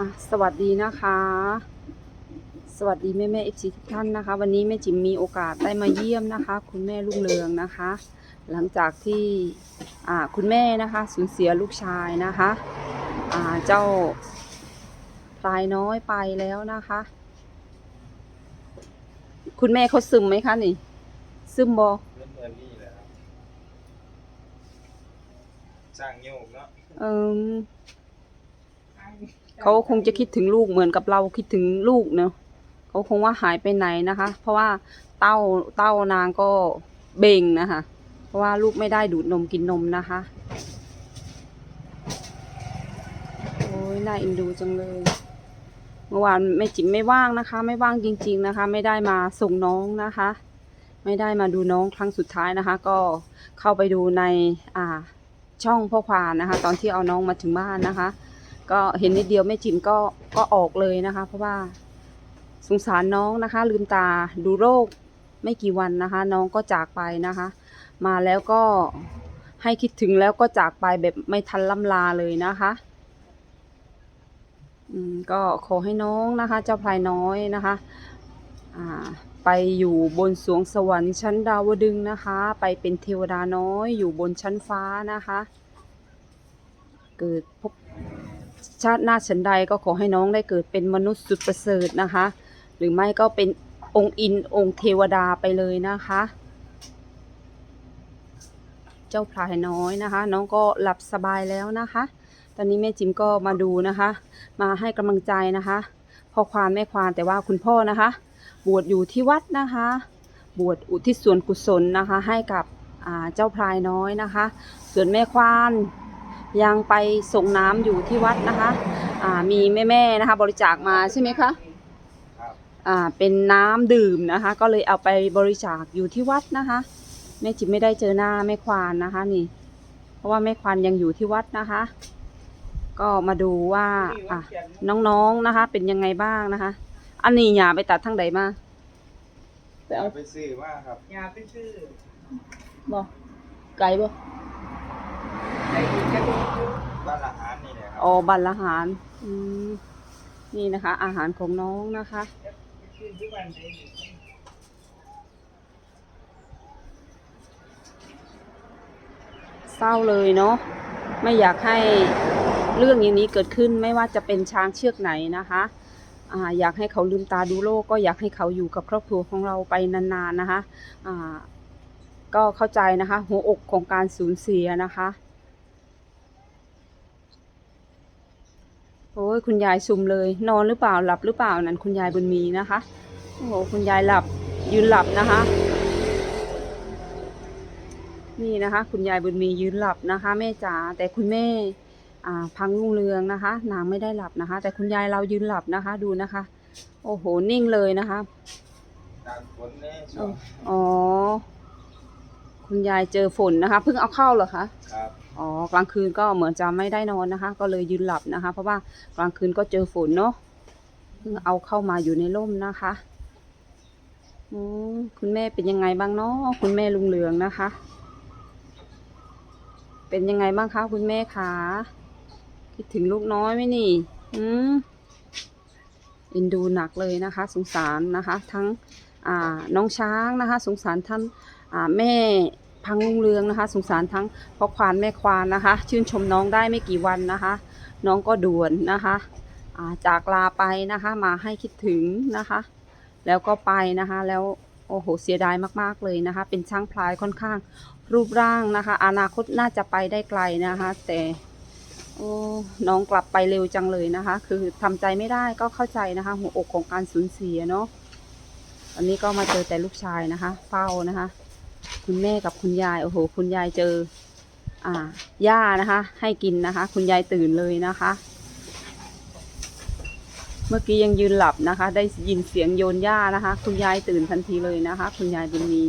อะสวัสดีนะคะ สวัสดีแม่แม่เอฟซีทุกท่านนะคะ วันนี้แม่จิมมีโอกาสได้มาเยี่ยมนะคะ คุณแม่ลุงเรืองนะคะ หลังจากที่อ่าคุณแม่นะคะสูญเสียลูกชายนะคะอ่าเจ้าพลายน้อยไปแล้วนะคะ คุณแม่เขาซึมไหมคะนี่ ซึมบอเล่นเบอร์รี่เลยครับจ้างโยกเนาะเอม เขาคงจะคิดถึงลูกเหมือนกับเราคิดถึงลูกเนาะเขาคงว่าหายไปไหนนะคะ เพราะว่าเต้าเต้านางก็เบ่งนะคะ เพราะว่าลูกไม่ได้ดูดนมกินนมนะคะ โอ้ยน่าเอ็นดูจังเลย เมื่อวานแม่จิ๋มไม่ว่างนะคะ ไม่ว่างจริง ๆนะคะ ไม่ได้มาส่งน้องนะคะ ไม่ได้มาดูน้องครั้งสุดท้ายนะคะ ก็เข้าไปดูในอ่าช่องพ่อควานนะคะ ตอนที่เอาน้องมาถึงบ้านนะคะ ก็เห็นนิดเดียวแม่จิ๋มก็ก็ออกเลยนะคะ เพราะว่าสงสารน้องนะคะ ลืมตาดูโรคไม่กี่วันนะคะ น้องก็จากไปนะคะ มาแล้วก็ให้คิดถึงแล้วก็จากไปแบบไม่ทันล่ำลาเลยนะคะก็ขอให้น้องนะคะ เจ้าพลายน้อยนะคะไปอยู่บนสวงสวรรค์ชั้นดาวดึงนะคะ ไปเป็นเทวดาน้อยอยู่บนชั้นฟ้านะคะ เกิดพบ ชาติหน้าฉันใดก็ขอให้น้องได้เกิดเป็นมนุษย์สุดประเสริฐนะคะ หรือไม่ก็เป็นองค์อินองค์เทวดาไปเลยนะคะ เจ้าพลายน้อยนะคะ น้องก็หลับสบายแล้วนะคะ ตอนนี้แม่จิมก็มาดูนะคะ มาให้กำลังใจนะคะพ่อควานแม่ควานแต่ว่าคุณพ่อนะคะ บวชอยู่ที่วัดนะคะ บวชอุทิศส่วนกุศลนะคะ ให้กับเจ้าพลายน้อยนะคะ ส่วนแม่ควาน ยังไปส่งน้ำอยู่ที่วัดนะคะอ่ามีแม่ๆนะคะ บริจาคมาใช่ไหมคะครับอ่าเป็นน้ำดื่มนะคะ ก็เลยเอาไปบริจาคอยู่ที่วัดนะคะแม่จิมไม่ได้เจอหน้าแม่ควานนะคะนี่ เพราะว่าแม่ควานยังอยู่ที่วัดนะคะ ก็มาดูว่าอะน้องๆนะคะ เป็นยังไงบ้างนะคะ อันนี้อย่าไปตัดทั้งใดมาไปเอาไปซื้อว่าครับยาไปซื้อบ่ไก่บ่ ไอ้กระดูกอยู่ บ้านอาหารนี่แหละครับอ๋อบัลละหารอืมนี่นะคะ อาหารของน้องนะคะไปซื้อที่วันไหนอยู่เศร้าเลยเนาะไม่อยากให้เรื่องอย่างนี้เกิดขึ้นไม่ว่าจะเป็นช้างเชือกไหนนะคะอ่าอยากให้เขาลืมตาดูโลกก็อยากให้เขาอยู่กับครอบครัวของเราไปนานๆนะคะอ่าก็เข้าใจนะคะ หัวอกของการสูญเสียนะคะ โอ้ยคุณยายซุมเลย นอนหรือเปล่าหลับหรือเปล่านั่นคุณยายบุญมีนะคะโอ้โหคุณยายหลับยืนหลับนะคะ นี่นะคะ คุณยายบุญมียืนหลับนะคะแม่จ๋าแต่คุณแม่อ่าพังรุ่งเรืองนะคะนางไม่ได้หลับนะคะ แต่คุณยายเรายืนหลับนะคะ ดูนะคะ โอ้โหนิ่งเลยนะคะการฝนนี่ช่วงอ๋อ คุณยายเจอฝนนะคะเพิ่งเอาเข้าเหรอคะครับ อ๋อกลางคืนก็เหมือนจะไม่ได้นอนนะคะ ก็เลยยืนหลับนะคะ เพราะว่ากลางคืนก็เจอฝนเนาะเพิ่งเอาเข้ามาอยู่ในร่มนะคะอืมคุณแม่เป็นยังไงบ้างเนาะคุณแม่ลุงเรืองนะคะ เป็นยังไงบ้างคะคุณแม่คะคิดถึงลูกน้อยไหมนี่อืมเอ็นดูหนักเลยนะคะ สงสารนะคะ ทั้งอ่าน้องช้างนะคะ สงสารท่านอ่าแม่ พังลุงเรืองนะคะ สงสารทั้งพ่อควานแม่ควานนะคะ ชื่นชมน้องได้ไม่กี่วันนะคะ น้องก็ด่วนนะคะาจากลาไปนะคะมาให้คิดถึงนะคะ แล้วก็ไปนะคะ แล้วโอ้โหเสียดายมากๆเลยนะคะ เป็นช่างพลายค่อนข้างรูปร่างนะคะ อนาคตน่าจะไปได้ไกลนะคะ แต่โอ้น้องกลับไปเร็วจังเลยนะคะ คือทำใจไม่ได้ก็เข้าใจนะคะ หัวอกของการสูญเสียเนาะอันนี้ก็มาเจอแต่ลูกชายนะคะ เฝ้านะคะ คุณแม่กับคุณยายโอ้โห คุณยายเจอ อ่าหญ้านะคะ ให้กินนะคะ คุณยายตื่นเลยนะคะ เมื่อกี้ยังยืนหลับนะคะ ได้ยินเสียงโยนหญ้านะคะ คุณยายตื่นทันทีเลยนะคะ คุณยายบุญมี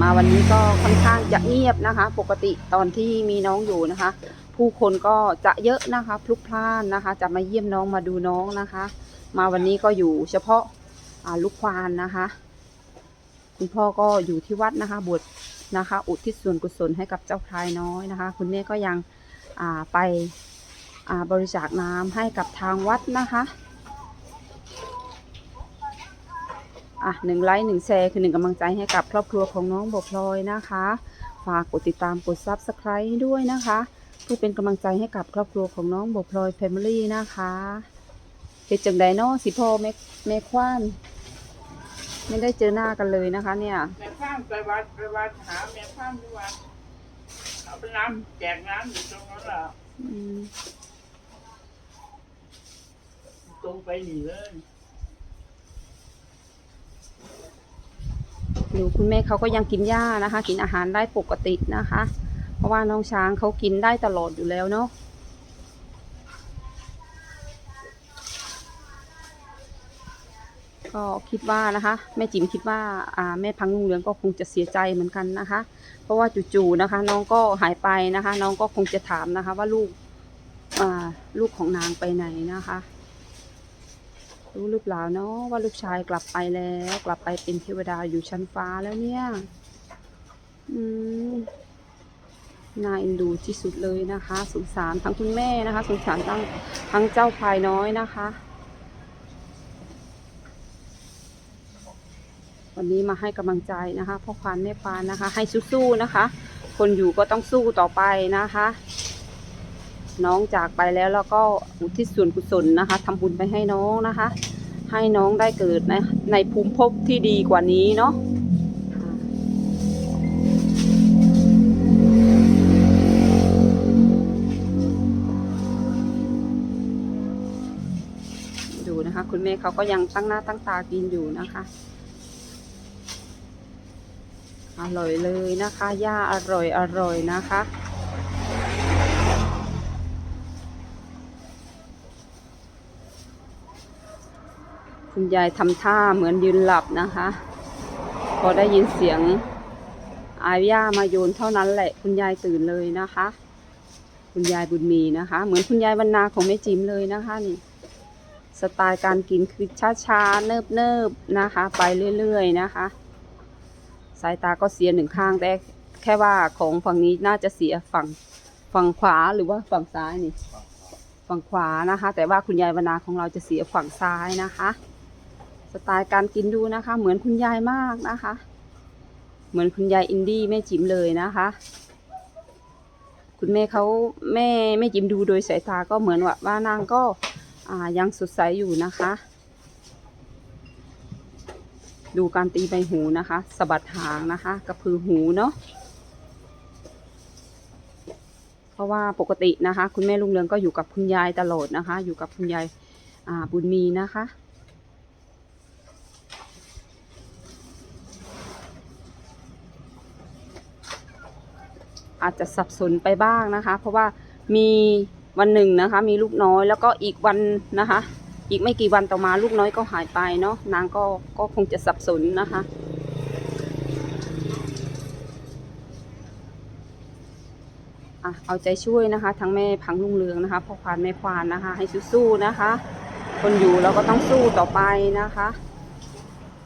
มาวันนี้ก็ค่อนข้างจะเงียบนะคะ ปกติตอนที่มีน้องอยู่นะคะ ผู้คนก็จะเยอะนะคะ พลุกพล่านนะคะ จะมาเยี่ยมน้องมาดูน้องนะคะ มาวันนี้ก็อยู่เฉพาะ ลูกควานนะคะ คุณพ่อก็อยู่ที่วัดนะคะ บวชนะคะ อุทิศส่วนกุศลให้กับเจ้าพลายน้อยนะคะ คุณแม่ก็ยังไปบริจาคน้ำให้กับทางวัดนะคะอะหนึ่งไลค์หนึ่งแชร์คือหนึ่งกำลังใจให้กับครอบครัวของน้องบพลอยนะคะ ฝากกดติดตามกดซับสไคร b ์ด้วยนะคะ เพื่อเป็นกำลังใจให้กับครอบครัวของน้องบพลอยแฟมิลี่นะคะ เป็นจังไดเนาะสิพ่อแม่แม่ควานไม่ได้เจอหน้ากันเลยนะคะ เนี่ยแม่ข้ามไปวัดไปวัดหาแม่ข้ามที่วัดเอาไปน้ำแจกน้ำอยู่ตรงนั้นแหละอืมตรงไปหนีเลยดูคุณแม่เขาก็ยังกินหญ้านะคะ กินอาหารได้ปกตินะคะ เพราะว่าน้องช้างเขากินได้ตลอดอยู่แล้วเนาะ ก็คิดว่านะคะ แม่จิ๋มคิดว่าอ่าแม่พังลุงเหลืองก็คงจะเสียใจเหมือนกันนะคะ เพราะว่าจู่ๆนะคะ น้องก็หายไปนะคะ น้องก็คงจะถามนะคะ ว่าลูกอ่าลูกของนางไปไหนนะคะ รู้หรือเปล่าเนาะว่าลูกชายกลับไปแล้ว กลับไปเป็นเทวดาอยู่ชั้นฟ้าแล้วเนี่ย อืมน่าเอ็นดูที่สุดเลยนะคะ สงสารทั้งคุณแม่นะคะ สงสารทั้งทั้งเจ้าพายน้อยนะคะ วันนี้มาให้กำลังใจนะคะพ่อควานแม่ควานนะคะ ให้สู้ๆนะคะ คนอยู่ก็ต้องสู้ต่อไปนะคะ น้องจากไปแล้วแล้วก็อุทิศส่วนกุศลนะคะทำบุญไปให้น้องนะคะ ให้น้องได้เกิดในในภูมิภพที่ดีกว่านี้เนาะดูนะคะ คุณแม่เขาก็ยังตั้งหน้าตั้งตากินอยู่นะคะ อร่อยเลยนะคะย่าอร่อยอร่อยนะคะ คุณยายทำท่าเหมือนยืนหลับนะคะ พอได้ยินเสียงอาย่ามาโยนเท่านั้นแหละ คุณยายตื่นเลยนะคะ คุณยายบุญมีนะคะ เหมือนคุณยายบรรณาของแม่จิมเลยนะคะนี่สไตล์การกินคือช้าๆ เนิบๆนะคะ ไปเรื่อยๆนะคะ สายตาก็เสียหนึ่งข้างแต่แค่ว่าของฝั่งนี้น่าจะเสียฝั่งฝั่งขวาหรือว่าฝั่งซ้ายนี่ ฝั่งขวานะคะ แต่ว่าคุณยายวรรณาของเราจะเสียฝั่งซ้ายนะคะ สไตล์การกินดูนะคะ เหมือนคุณยายมากนะคะ เหมือนคุณยายอินดี้แม่จิ๋มเลยนะคะ คุณแม่เขาแม่แม่จิ๋มดูโดยสายตาก็เหมือนว่าว่านางก็อ่ายังสดใสอยู่นะคะ ดูการตีใบหูนะคะสะบัดหางนะคะ กระพือหูเนาะเพราะว่าปกตินะคะ คุณแม่ลุงเรืองก็อยู่กับคุณยายตลอดนะคะ อยู่กับคุณยายาบุญมีนะคะอาจจะสับสนไปบ้างนะคะ เพราะว่ามีวันหนึ่งนะคะ มีลูกน้อยแล้วก็อีกวันนะคะ อีกไม่กี่วันต่อมาลูกน้อยก็หายไปเนาะนางก็ก็คงจะสับสนนะคะอะเอาใจช่วยนะคะทั้งแม่พังลุงเรืองนะคะพ่อควานแม่ควานนะคะ ให้สู้ๆนะคะ คนอยู่เราก็ต้องสู้ต่อไปนะคะ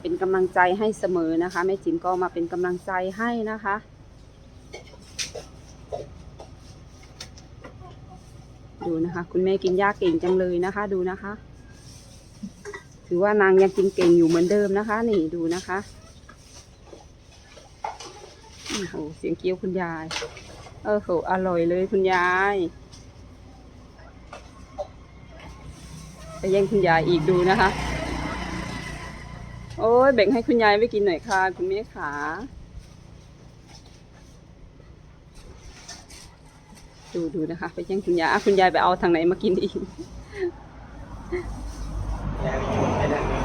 เป็นกำลังใจให้เสมอนะคะแม่จิ๋มก็มาเป็นกำลังใจให้นะคะดูนะคะ คุณแม่กินยาเก่งจังเลยนะคะ ดูนะคะ ถือว่านางยังกินเก่งอยู่เหมือนเดิมนะคะ นี่ดูนะคะโอ้โหเสียงเกี้ยวคุณยายเออโหอร่อยเลยคุณยายไปแย่งคุณยายอีกดูนะคะ โอ้ยแบ่งให้คุณยายไปกินหน่อยค่ะ คุณแม่ขาดูดูนะคะ ไปแย่งคุณยายคุณยายไปเอาทางไหนมากินอีก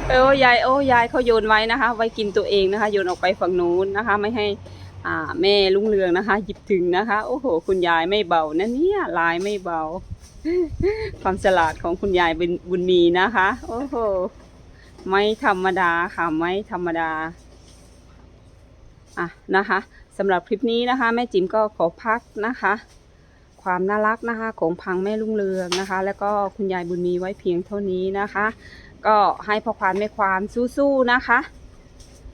เออยายโอ้ยายเขาโยนไว้นะคะ ไว้กินตัวเองนะคะ โยนออกไปฝั่งนู้นนะคะ ไม่ให้อ่าแม่ลุงเรืองนะคะ หยิบถึงนะคะ โอ้โห คุณยายไม่เบานะเนี่ยลายไม่เบา ความฉลาดของคุณยายบุญบุญมีนะคะ โอ้โห ไม่ธรรมดาค่ะไม่ธรรมดาอะนะคะสำหรับคลิปนี้นะคะ แม่จิ๋มก็ขอพักนะคะ ความน่ารักนะคะ ของพังแม่ลุงเรืองนะคะ แล้วก็คุณยายบุญมีไว้เพียงเท่านี้นะคะ ก็ให้พ่อควานแม่ควานสู้ๆนะคะ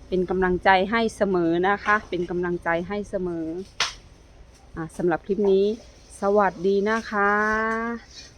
เป็นกำลังใจให้เสมอนะคะ เป็นกำลังใจให้เสมออ่าสำหรับคลิปนี้ สวัสดีนะคะ